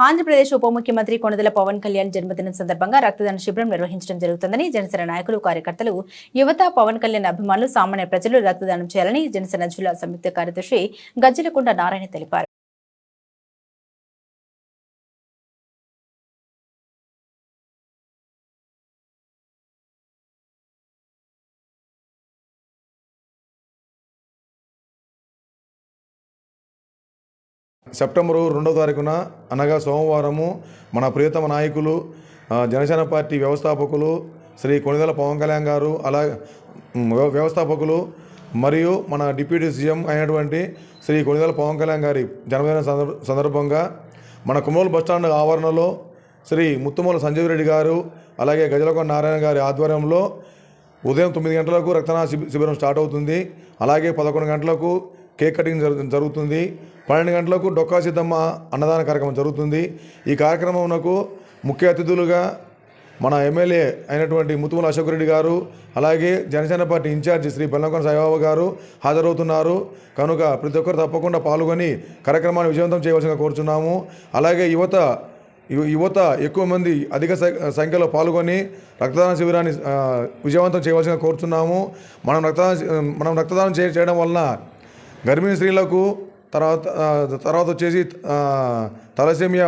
ఆంధ్రప్రదేశ్ ఉప ముఖ్యమంత్రి కొనదల పవన్ కళ్యాణ్ జన్మదినం సందర్భంగా రక్తదాన శిబిరం నిర్వహించడం జరుగుతుందని జనసేన నాయకులు కార్యకర్తలు యువత పవన్ కళ్యాణ్ అభిమానులు సామాన్య ప్రజలు రక్తదానం చేయాలని జనసేన జిల్లా సంయుక్త కార్యదర్శి గజ్జలకొండ నారాయణ తెలిపారు. సెప్టెంబరు రెండవ తారీఖున అనగా సోమవారము మన ప్రియతమ నాయకులు జనసేన పార్టీ వ్యవస్థాపకులు శ్రీ కొణిదల పవన్ కళ్యాణ్ గారు అలా వ్యవస్థాపకులు మరియు మన డిప్యూటీ సీఎం అయినటువంటి శ్రీ కొణిదల పవన్ కళ్యాణ్ గారి జన్మదిన సందర్భ సందర్భంగా మన కుమోలు బస్టాండ్ ఆవరణలో శ్రీ ముత్తుమూల సంజీవ్ రెడ్డి గారు అలాగే గజలకొండ నారాయణ గారి ఆధ్వర్యంలో ఉదయం తొమ్మిది గంటలకు రక్తదాన శిబిరం స్టార్ట్ అవుతుంది. అలాగే పదకొండు గంటలకు కేక్ కటింగ్ జరుగుతుంది. పన్నెండు గంటలకు డొక్కా సిద్ధమ్మ అన్నదాన కార్యక్రమం జరుగుతుంది. ఈ కార్యక్రమంకు ముఖ్య అతిథులుగా మన ఎమ్మెల్యే అయినటువంటి ముతుముల అశోక్ రెడ్డి గారు అలాగే జనసేన పార్టీ ఇన్ఛార్జి శ్రీ బెల్లంకొండ సాయిబాబు గారు హాజరవుతున్నారు. కనుక ప్రతి ఒక్కరు తప్పకుండా పాల్గొని కార్యక్రమాన్ని విజయవంతం చేయవలసిందిగా కోరుచున్నాము. అలాగే యువత యువత ఎక్కువ మంది అధిక సంఖ్యలో పాల్గొని రక్తదాన శిబిరాన్ని విజయవంతం చేయవలసిందిగా కోరుచున్నాము. మనం రక్తదానం మనం రక్తదానం చేయడం వలన గర్భిణీ స్త్రీలకు తర్వాత తర్వాత వచ్చేసి తలసేమియా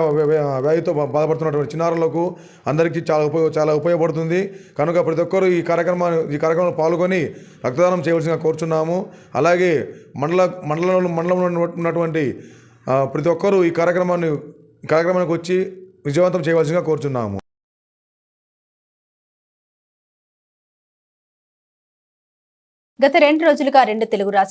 వ్యాధితో బాధపడుతున్నటువంటి చిన్నారులకు అందరికీ చాలా ఉపయోగ చాలా ఉపయోగపడుతుంది. కనుక ప్రతి ఒక్కరూ ఈ కార్యక్రమాన్ని ఈ కార్యక్రమంలో పాల్గొని రక్తదానం చేయవలసిందిగా కోరుచున్నాము. అలాగే మండల మండలంలో మండలంలో ఉన్నటువంటి ప్రతి ఒక్కరూ ఈ కార్యక్రమాన్ని కార్యక్రమానికి వచ్చి విజయవంతం చేయవలసిందిగా కోరుచున్నాము. గత రెండు రోజులుగా రెండు తెలుగు రాష్ట్ర